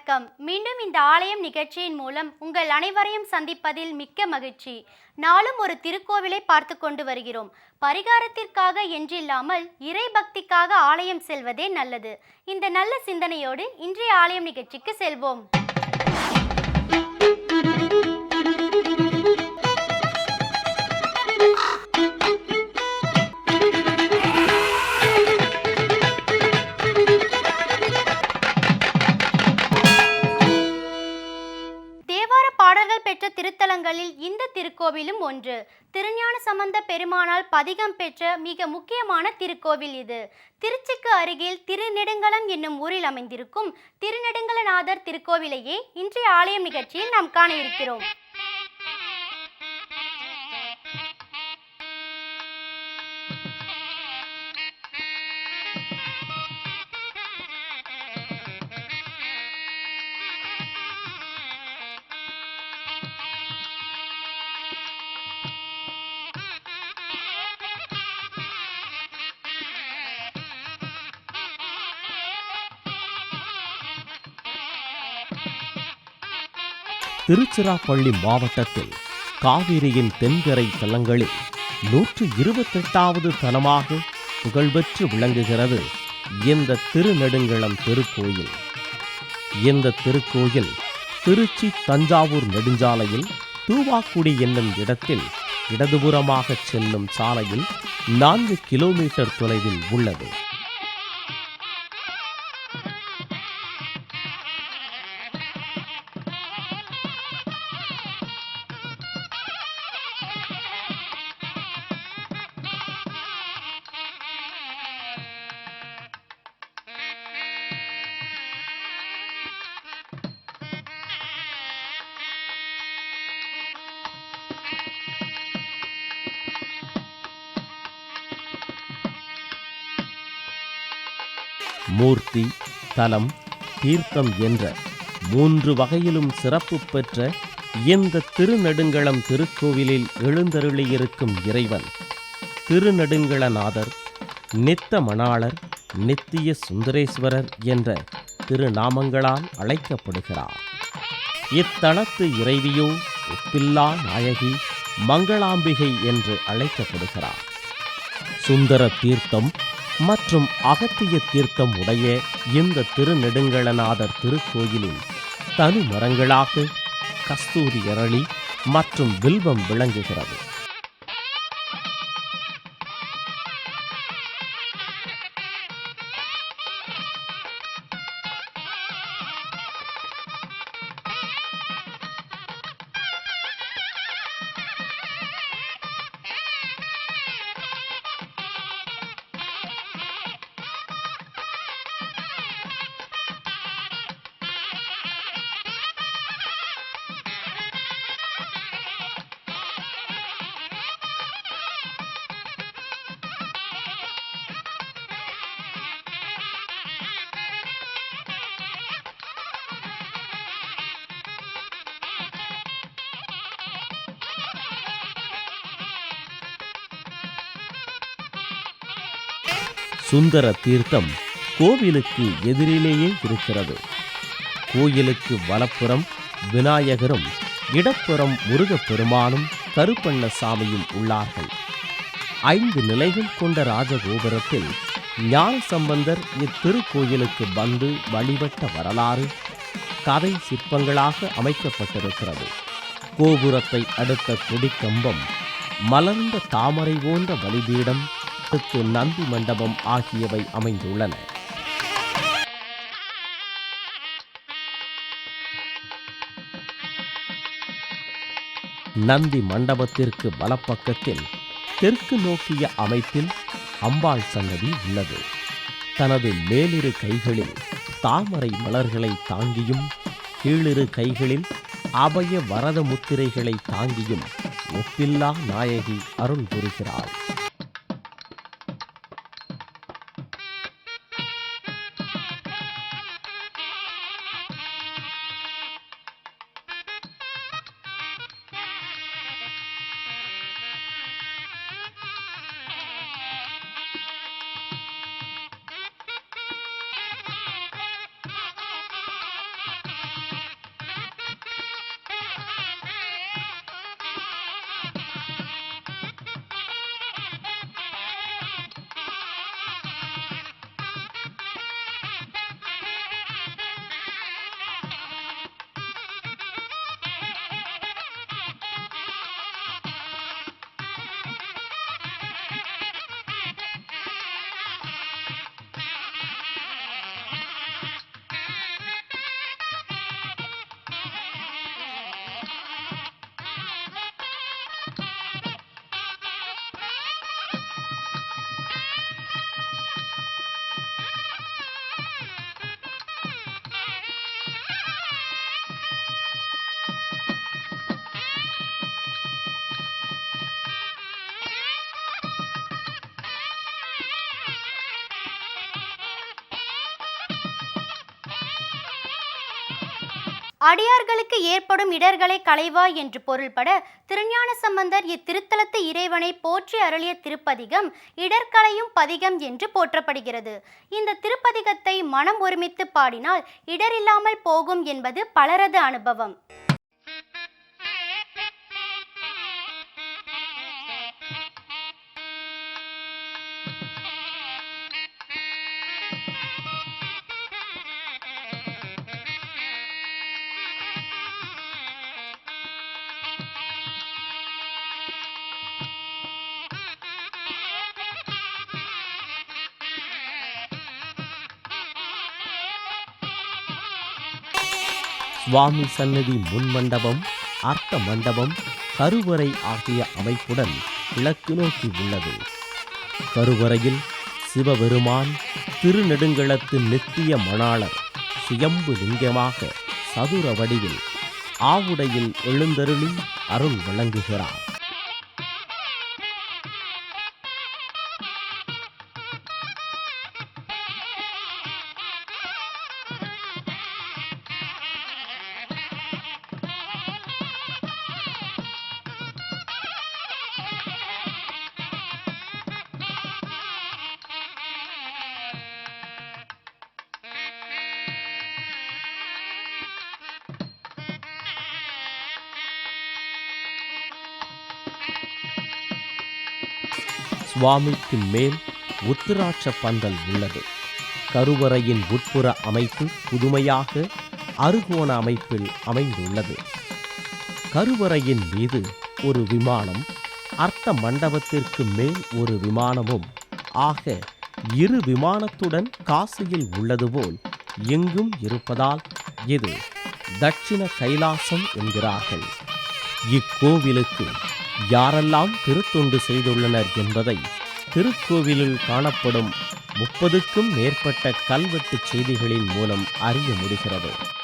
வணக்கம். மீண்டும் இந்த ஆலயம் நிகழ்ச்சியின் மூலம் உங்கள் அனைவரையும் சந்திப்பதில் மிக்க மகிழ்ச்சி. நாளும் ஒரு திருக்கோவிலை பார்த்து கொண்டு வருகிறோம். பரிகாரத்திற்காக என்றில்லாமல் இறை பக்திக்காக ஆலயம் செல்வதே நல்லது. இந்த நல்ல சிந்தனையோடு இன்றைய ஆலயம் நிகழ்ச்சிக்கு செல்வோம். பெற்ற திருத்தலங்களில் இந்த திருக்கோவிலும் ஒன்று. திருஞான சம்பந்த பெருமானால் பதிகம் பெற்ற மிக முக்கியமான திருக்கோவில் இது. திருச்சிக்கு அருகில் திருநெடுங்கலம் என்னும் ஊரில் அமைந்திருக்கும் திருநெடுங்கலநாதர் திருக்கோவிலையே இன்றைய ஆலயம் நிகழ்ச்சியில் நாம் காண இருக்கிறோம். திருச்சிராப்பள்ளி மாவட்டத்தில் காவிரியின் தென்கரை தலங்களில் நூற்று இருபத்தெட்டாவது தலமாக புகழ்பெற்று விளங்குகிறது இந்த திருநெடுங்களம் திருக்கோயில். இந்த திருக்கோயில் திருச்சி தஞ்சாவூர் நெடுஞ்சாலையில் தூவாக்குடி என்னும் இடத்தில் இடதுபுறமாக செல்லும் சாலையில் நான்கு கிலோமீட்டர் தொலைவில் உள்ளது. மூர்த்தி தலம் தீர்த்தம் என்ற மூன்று வகையிலும் சிறப்பு பெற்ற இந்த திருநெடுங்களம் திருக்கோவிலில் எழுந்தருளியிருக்கும் இறைவன் திருநெடுங்களநாதர் நித்த மணாளர் நித்திய சுந்தரேஸ்வரர் என்ற திருநாமங்களால் அழைக்கப்படுகிறார். இத்தலத்து இறைவியோ ஒப்பில்லா நாயகி மங்களாம்பிகை என்று அழைக்கப்படுகிறார். சுந்தர தீர்த்தம் மற்றும் அகத்திய தீர்த்தம் உடைய இந்த திருநெடுங்களநாதர் திருக்கோயிலில் தனி மரங்களாக கஸ்தூரி அரளி மற்றும் வில்வம் விளங்குகிறது. சுந்தர தீர்த்தம் கோவிலுக்கு எதிரிலேயே இருக்கிறது. கோயிலுக்கு வலப்புறம் விநாயகரும் இடப்புறம் முருகப்பெருமானும் கருப்பண்ணசாமியும் உள்ளார்கள். ஐந்து நிலைகள் கொண்ட ராஜகோபுரத்தில் ஞான சம்பந்தர் இத்திருக்கோயிலுக்கு வந்து வழிபட்ட வரலாறு கதை சிற்பங்களாக அமைக்கப்பட்டிருக்கிறது. கோபுரத்தை அடுத்த கொடிக்கம்பம் மலர்ந்த தாமரை போன்ற பலிபீடம் அடுத்து நந்தி மண்டபம் ஆகியவை அமைந்துள்ளன. நந்தி மண்டபத்திற்கு வலப்பக்கத்தில் தெற்கு நோக்கிய அமைப்பில் அம்பாள் சன்னதி உள்ளது. தனது மேலிரு கைகளில் தாமரை மலர்களை தாங்கியும் கீழிரு கைகளில் அபய வரத முத்திரைகளை தாங்கியும் ஒப்பில்லா நாயகி அருள் புரிகிறாள். அடியார்களுக்கு ஏற்படும் இடர்களை களைவாய் என்று பொருள்பட திருஞான சம்பந்தர் இத்திருத்தலத்து இறைவனை போற்றி அருளிய திருப்பதிகம் இடர்களையும் பதிகம் என்று போற்றப்படுகிறது. இந்த திருப்பதிகத்தை மனம் ஒருமித்து பாடினால் இடரில்லாமல் போகும் என்பது பலரது அனுபவம். சுவாமி சன்னதி முன்மண்டபம் அர்த்த மண்டபம் கருவறை ஆகிய அமைப்புடன் கிழக்கு நோக்கி உள்ளது. கருவறையில் சிவபெருமான் திருநெடுங்களத்து நித்திய மணாளர் சுயம்பு லிங்கமாக சதுர வடிவில் ஆவுடையில் எழுந்தருளி அருள் வழங்குகிறார். சுவாமிக்கு மேல் உத்திராட்ச பந்தல் உள்ளது. கருவறையின் உட்புற அமைப்பு புதுமையாக அருகோண அமைப்பில் அமைந்துள்ளது. கருவறையின் மீது ஒரு விமானம் அர்த்த மண்டபத்திற்கு மேல் ஒரு விமானமும் ஆக இரு விமானத்துடன் காசியில் உள்ளது போல் எங்கும் இருப்பதால் இது தட்சிண கைலாசம் என்கிறார்கள். இக்கோவிலுக்கு யாரெல்லாம் திருத்தொண்டு செய்துள்ளனர் என்பதை திருக்கோவிலில் காணப்படும் முப்பதுக்கும் மேற்பட்ட கல்வெட்டு செய்திகளின் மூலம் அறிய முடிகிறது.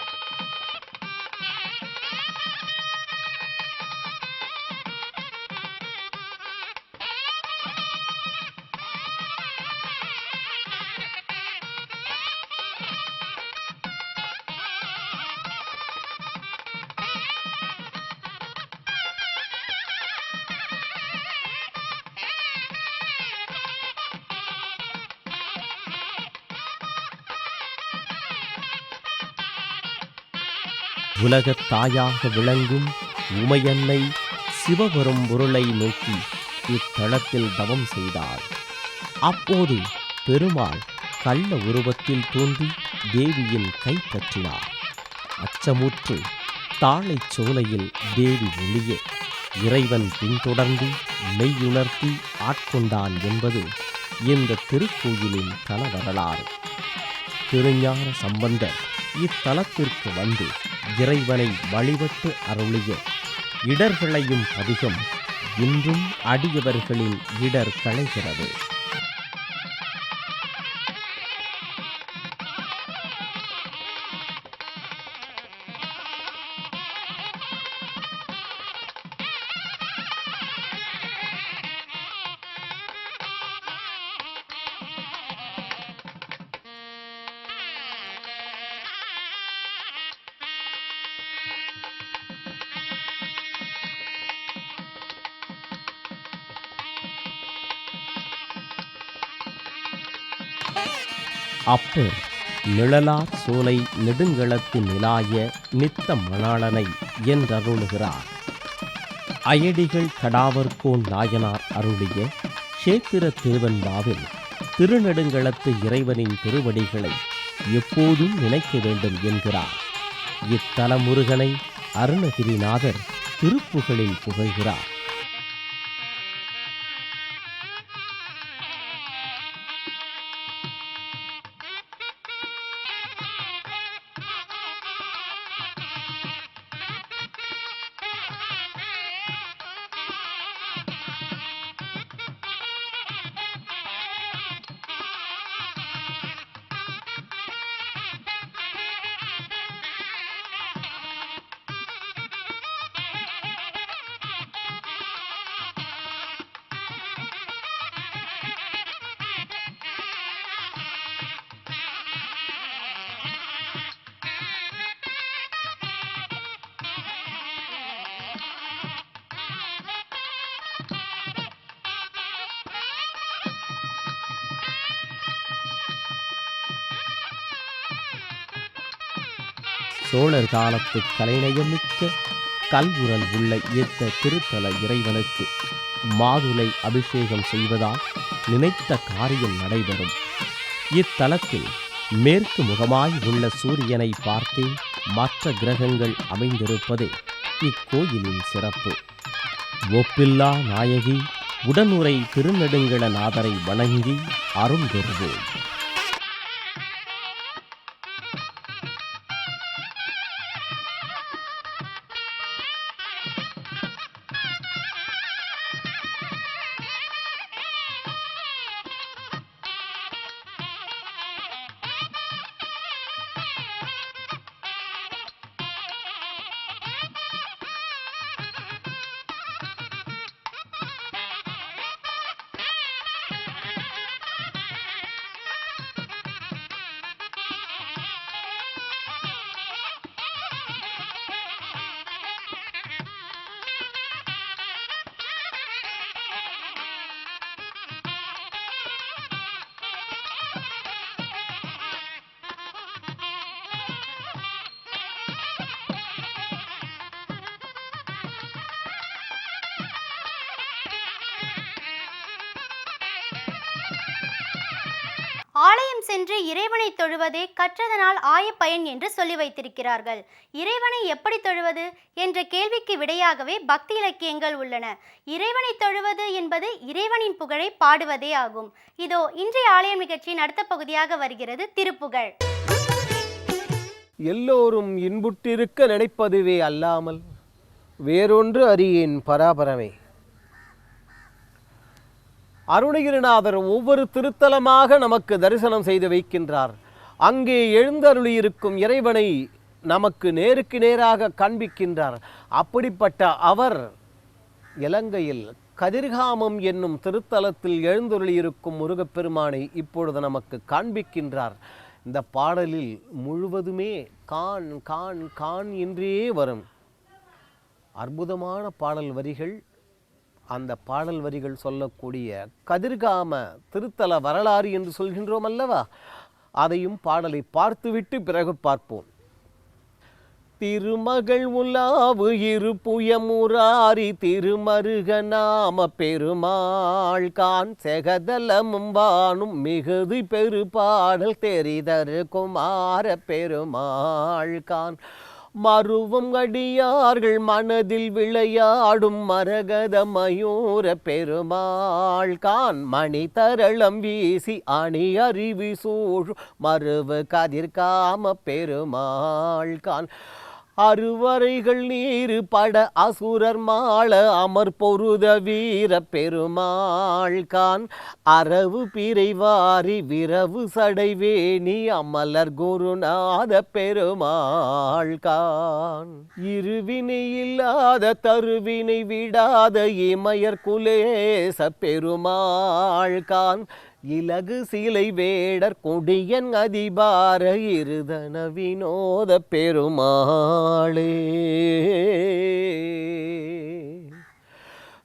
உலகத் தாயாக விளங்கும் உமையன்னை சிவபெரும் பொருளை நோக்கி இத்தலத்தில் தவம் செய்தார் அப்போது பெருமாள் கள்ள உருவத்தில் தோன்றி தேவியின் கைப்பற்றினார் அச்சமுற்று தாழைச் சோலையில் தேவி ஒளிய இறைவன் பின்தொடர்ந்து மெய்யுணர்த்தி ஆட்கொண்டான் என்பது இந்த திருக்கோயிலின் தல வரலாறு திருஞான சம்பந்தர் இத்தலத்திற்கு வந்து இறைவனை வழிபட்டு அருளிய இடர்களையும் அதிகம் இன்றும் அடியவர்களின் இடர் களைகிறது அப்பர் நிழலார் சோலை நெடுங்களத்து நிலாய நித்த மணாளனை என்றருளுகிறார். அயடிகள் கடாவர்கோன் நாயனார் அருளிய சேத்திர திருவன்பாவில் திருநெடுங்களத்து இறைவனின் திருவடிகளை எப்போதும் நினைக்க வேண்டும் என்கிறார். இத்தல முருகனை அருணகிரிநாதர் திருப்புகழில் புகழ்கிறார். சோழர் காலத்து கலைநயமிக்க கல்வுரல் உள்ள ஈர்த்த திருத்தல இறைவனுக்கு மாதுளை அபிஷேகம் செய்வதால் நினைத்த காரியம் நடைபெறும். இத்தலத்தில் மேற்கு முகமாய் உள்ள சூரியனை பார்த்தே மற்ற கிரகங்கள் அமைந்திருப்பதே இக்கோயிலின் சிறப்பு. ஒப்பில்லா நாயகி உடனுரை திருநெடுங்கள நாதரை வணங்கி அருள் பெறுவோம். ஆலயம் சென்று இறைவனை தொழுவதே கற்றதனால் ஆய பயன் என்று சொல்லி வைத்திருக்கிறார்கள். இறைவனை எப்படி தொழுவது என்ற கேள்விக்கு விடையாகவே பக்தி இலக்கியங்கள் உள்ளன. இறைவனை தொழுவது என்பது இறைவனின் புகழை பாடுவதே ஆகும். இதோ இன்றைய ஆலயம் நிகழ்ச்சியின் அடுத்த பகுதியாக வருகிறது திருப்புகழ். எல்லோரும் இன்புற்றிருக்க நினைப்பதுவே அல்லாமல் வேறொன்று அறியேன் பராபரமே. அருணகிரிநாதர் ஒவ்வொரு திருத்தலமாக நமக்கு தரிசனம் செய்து வைக்கின்றார். அங்கே எழுந்தருளியிருக்கும் இறைவனை நமக்கு நேருக்கு நேராக காண்பிக்கின்றார். அப்படிப்பட்ட அவர் இலங்கையில் கதிர்காமம் என்னும் திருத்தலத்தில் எழுந்தருளியிருக்கும் முருகப்பெருமானை இப்பொழுது நமக்கு காண்பிக்கின்றார். இந்த பாடலில் முழுவதுமே கான் கான் கான் என்றே வரும். அற்புதமான பாடல் வரிகள் அந்த பாடல் வரிகள் சொல்லக்கூடிய கதிர்காம திருத்தல வரலாறு என்று சொல்கின்றோம் அல்லவா? அதையும் பாடலை பார்த்துவிட்டு பிறகு பார்ப்போம். திருமகள் உலாவு இரு புயமுராரி திருமருக நாம பெருமாள் கான் செகதலமும் வானும் மிகுதி பெரு பாடல் தெரிதரு குமார பெருமாள் கான். மருவும் அடியார்கள் மனதில் விளையாடும் மரகத மயூர பெருமாள் கான் மணி தரளம் வீசி அணி அறிவி சூழ் மருவு கதிர்காம பெருமாள் கான் அறுவரைகள் நீரு பட அசுரர் மாள அமர் பொருத வீர பெருமாள் கான் அரவு பிறைவாரி விரவு சடைவேணி அமலர் குருநாத பெருமாள் கான் இருவினை இல்லாத தருவினை விடாத இமயர் குலேச பெருமாள் கான் இலகு சீலை வேடர் கொடியன் அதிபார இருதன வினோத பெருமாளே.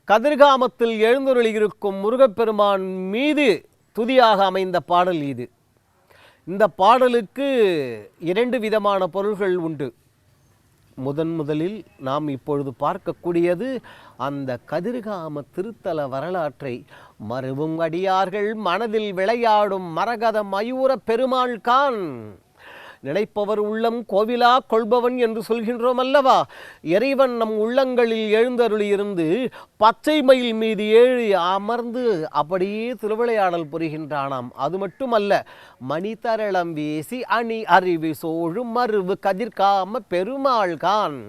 கதிர்காமத்தில் எழுந்தருளியிருக்கும் முருகப்பெருமான் மீது துதியாக அமைந்த பாடல் இது. இந்த பாடலுக்கு இரண்டு விதமான பொருள்கள் உண்டு. முதன் முதலில் நாம் இப்பொழுது பார்க்கக்கூடியது அந்த கதிர்காம திருத்தல வரலாற்றை. மறுவும் அடியார்கள் மனதில் விளையாடும் மரகத மயூர பெருமாள் கான். நினைப்பவர் உள்ளம் கோவிலா கொள்பவன் என்று சொல்கின்றோம் அல்லவா இறைவன் நம் உள்ளங்களில் எழுந்தருளியிருந்து பச்சை மயில் மீது ஏழி அமர்ந்து அப்படியே திருவிளையாடல் புரிகின்றானாம். அது மட்டுமல்ல மணிதரளம் வீசி அணி அறிவி சோழும் மருவு கதிர்காம பெருமாள் கான்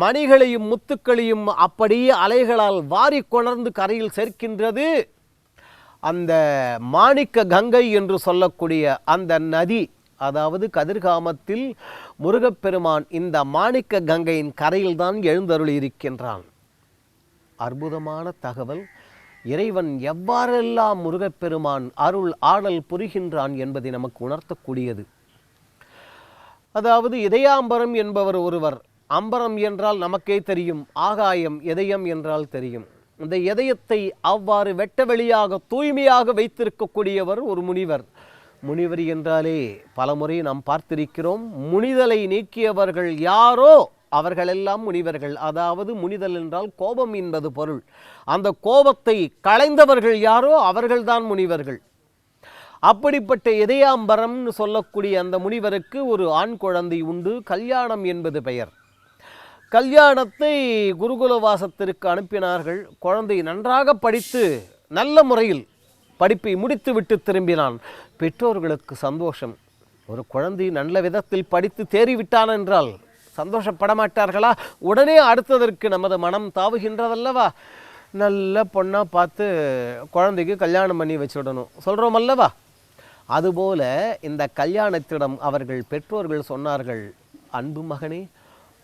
மணிகளையும் முத்துக்களையும் அப்படியே அலைகளால் வாரி கொணர்ந்து கரையில் சேர்க்கின்றது. அந்த மாணிக்க கங்கை என்று சொல்லக்கூடிய அந்த நதி அதாவது கதிர்காமத்தில் முருகப்பெருமான் இந்த மாணிக்க கங்கையின் கரையில்தான் எழுந்தருளி இருக்கின்றான் அற்புதமான தகவல். இறைவன் எவ்வாறெல்லாம் முருகப்பெருமான் அருள் ஆடல் புரிகின்றான் என்பதை நமக்கு உணர்த்தக்கூடியது. அதாவது இதயாம்பரம் என்பவர் ஒருவர் அம்பரம் என்றால் நமக்கே தெரியும் ஆகாயம் இதயம் என்றால் தெரியும். இந்த இதயத்தை அவ்வாறு வெட்ட வெளியாக தூய்மையாக வைத்திருக்கக்கூடியவர் ஒரு முனிவர். முனிவர் என்றாலே பலமுறை நாம் பார்த்திருக்கிறோம். முனிதலை நீக்கியவர்கள் யாரோ? அவர்களெல்லாம் முனிவர்கள். அதாவது முனிதல் என்றால் கோபம் என்பது பொருள். அந்த கோபத்தை களைந்தவர்கள் யாரோ? அவர்கள்தான் முனிவர்கள். அப்படிப்பட்ட இதயாம்பரம்னு சொல்லக்கூடிய அந்த முனிவருக்கு ஒரு ஆண் குழந்தை உண்டு. கல்யாணம் என்பது பெயர். கல்யாணத்தை குருகுல வாசத்திற்கு அனுப்பினார்கள். குழந்தை நன்றாக படித்து நல்ல முறையில் படிப்பை முடித்துவிட்டு திரும்பினான். பெற்றோர்களுக்கு சந்தோஷம். ஒரு குழந்தை நல்ல விதத்தில் படித்து தேறிவிட்டான் என்றால் சந்தோஷப்பட மாட்டார்களா உடனே அடுத்ததற்கு நமது மனம் தாவுகின்றதல்லவா? நல்ல பொண்ணாக பார்த்து குழந்தைக்கு கல்யாணம் பண்ணி வச்சுடணும். சொல்கிறோம் அல்லவா? அதுபோல இந்த கல்யாணத்திடம் அவர்கள் பெற்றோர்கள் சொன்னார்கள் அன்பு மகனே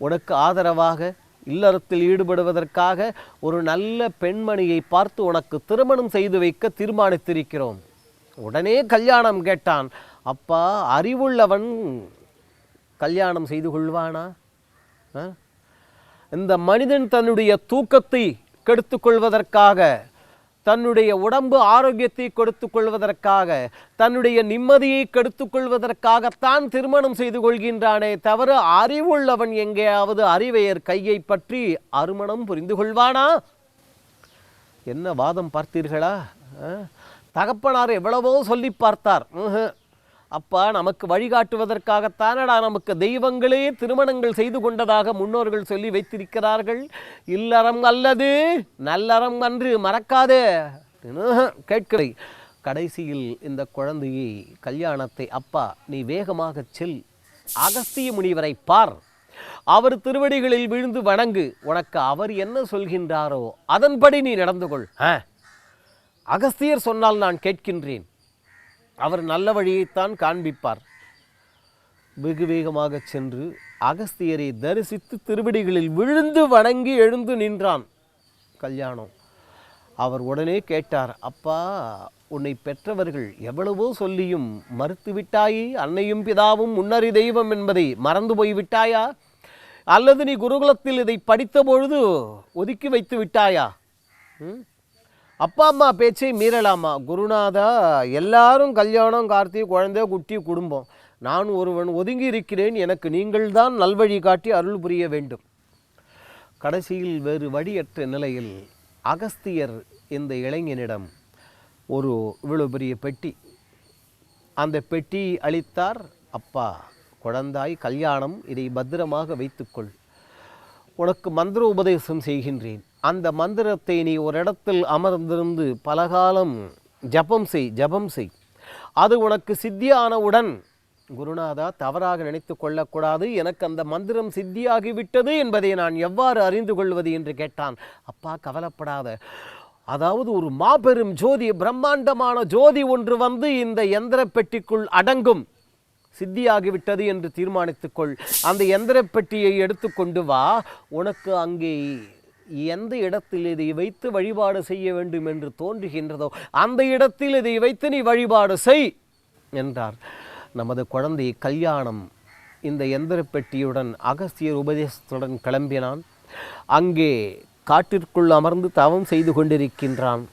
உனக்கு ஆதரவாக இல்லறத்தில் ஈடுபடுவதற்காக ஒரு நல்ல பெண்மணியை பார்த்து உனக்கு திருமணம் செய்து வைக்க தீர்மானித்திருக்கிறோம். உடனே கல்யாணம் கேட்டான் அப்பா அறிவுள்ளவன் கல்யாணம் செய்து கொள்வானா ஆ? இந்த மனிதன் தன்னுடைய தூக்கத்தை கெடுத்து கொள்வதற்காக தன்னுடைய உடம்பு ஆரோக்கியத்தை கொடுத்து கொள்வதற்காக தன்னுடைய நிம்மதியை கெடுத்து கொள்வதற்காகத்தான் திருமணம் செய்து கொள்கின்றானே தவிர அறிவுள்ளவன் எங்கேயாவது அறிவையர் கையை பற்றி அருமணம் புரிந்து கொள்வானா என்ன வாதம் பார்த்தீர்களா ஆ? தகப்பனார் எவ்வளவோ சொல்லி பார்த்தார். அப்பா நமக்கு வழிகாட்டுவதற்காகத்தானடா நமக்கு தெய்வங்களே திருமணங்கள் செய்து கொண்டதாக முன்னோர்கள் சொல்லி வைத்திருக்கிறார்கள். இல்லறம் அல்லது நல்லறம் அன்று மறக்காதே. ம்ஹும். கேட்கிறேன் கடைசியில் இந்த குழந்தையை கல்யாணத்தை அப்பா நீ வேகமாக செல். அகஸ்திய முனிவரை பார். அவர் திருவடிகளில் விழுந்து வணங்கு. உனக்கு அவர் என்ன சொல்கின்றாரோ அதன்படி நீ நடந்து கொள். ஆ. அகஸ்தியர் சொன்னால் நான் கேட்கின்றேன். அவர் நல்ல வழியைத்தான் காண்பிப்பார். வெகு வேகமாக சென்று அகஸ்தியரை தரிசித்து திருவடிகளில் விழுந்து வணங்கி எழுந்து நின்றான். கல்யாணம். அவர் உடனே கேட்டார் அப்பா உன்னை பெற்றவர்கள் எவ்வளவோ சொல்லியும் மறுத்துவிட்டாயே அன்னையும் பிதாவும் முன்னறி தெய்வம் என்பதை மறந்து போய் விட்டாயா? அல்லது நீ குருகுலத்தில் இதை படித்த பொழுது ஒதுக்கி வைத்து விட்டாயா? ம்? அப்பா அம்மா பேச்சை மீறலாமா? குருநாதா எல்லாரும் கல்யாணம் கார்த்தி குழந்தை குட்டி குடும்பம். நான் ஒருவன் ஒதுங்கி இருக்கிறேன் எனக்கு நீங்கள்தான் நல்வழி காட்டி அருள் புரிய வேண்டும். கடைசியில் வேறு வழியற்ற நிலையில் அகஸ்தியர் இந்த இளைஞனிடம் ஒரு இவ்வளோ பெரிய பெட்டி. அந்த பெட்டி அளித்தார் அப்பா குழந்தாய் கல்யாணம் இதை பத்திரமாக வைத்துக்கொள். உனக்கு மந்திர உபதேசம் செய்கின்றேன். அந்த மந்திரத்தை நீ ஒரு இடத்தில் அமர்ந்திருந்து பலகாலம் ஜபம் செய் ஜபம் செய். அது உனக்கு சித்தியானவுடன் குருநாதா தவறாக நினைத்து கொள்ளக்கூடாது. எனக்கு அந்த மந்திரம் சித்தியாகிவிட்டது என்பதை நான் எவ்வாறு அறிந்து கொள்வது என்று கேட்டான். அப்பா கவலைப்படாத. அதாவது ஒரு மாபெரும் ஜோதி பிரம்மாண்டமான ஜோதி ஒன்று வந்து இந்த எந்திர பெட்டிக்குள் அடங்கும். சித்தியாகிவிட்டது என்று தீர்மானித்துக்கொள் அந்த எந்திர பெட்டியை எடுத்துக்கொண்டு வா. உனக்கு அங்கே எந்த இடத்தில் இதை வைத்து வழிபாடு செய்ய வேண்டும் என்று தோன்றுகின்றதோ அந்த இடத்தில் இதை வைத்து நீ வழிபாடு செய் என்றார். நமது குழந்தை கல்யாணம் இந்த எந்திர பெட்டியுடன் அகஸ்தியர் உபதேசத்துடன் கிளம்பினான். அங்கே காட்டிற்குள் அமர்ந்து தவம் செய்து கொண்டிருக்கின்றான்.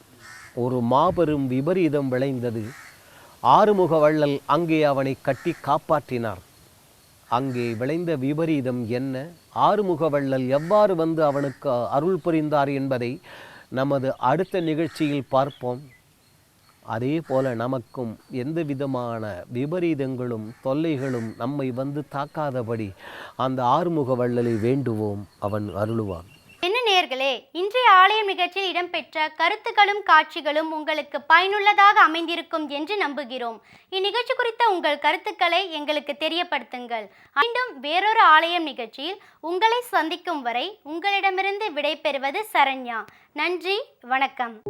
ஒரு மாபெரும் விபரீதம் விளைந்தது. ஆறுமுக வள்ளல் அங்கே அவனை கட்டி காப்பாற்றினார். அங்கே விளைந்த விபரீதம் என்ன? ஆறுமுக வள்ளல் எவ்வாறு வந்து அவனுக்கு அருள் புரிந்தார் என்பதை நமது அடுத்த நிகழ்ச்சியில் பார்ப்போம். அதே போல நமக்கும் எந்த விதமான விபரீதங்களும் தொல்லைகளும் நம்மை வந்து தாக்காதபடி அந்த ஆறுமுக வள்ளலை வேண்டுவோம் அவன் அருளுவான். நேயர்களே இன்றைய ஆலயம் நிகழ்ச்சியில் இடம்பெற்ற கருத்துக்களும் காட்சிகளும் உங்களுக்கு பயனுள்ளதாக அமைந்திருக்கும் என்று நம்புகிறோம். இந்நிகழ்ச்சி குறித்த உங்கள் கருத்துக்களை எங்களுக்கு தெரியப்படுத்துங்கள். மீண்டும் வேறொரு ஆலயம் நிகழ்ச்சியில் உங்களை சந்திக்கும் வரை உங்களிடமிருந்து விடைபெறுவது சரண்யா. நன்றி வணக்கம்.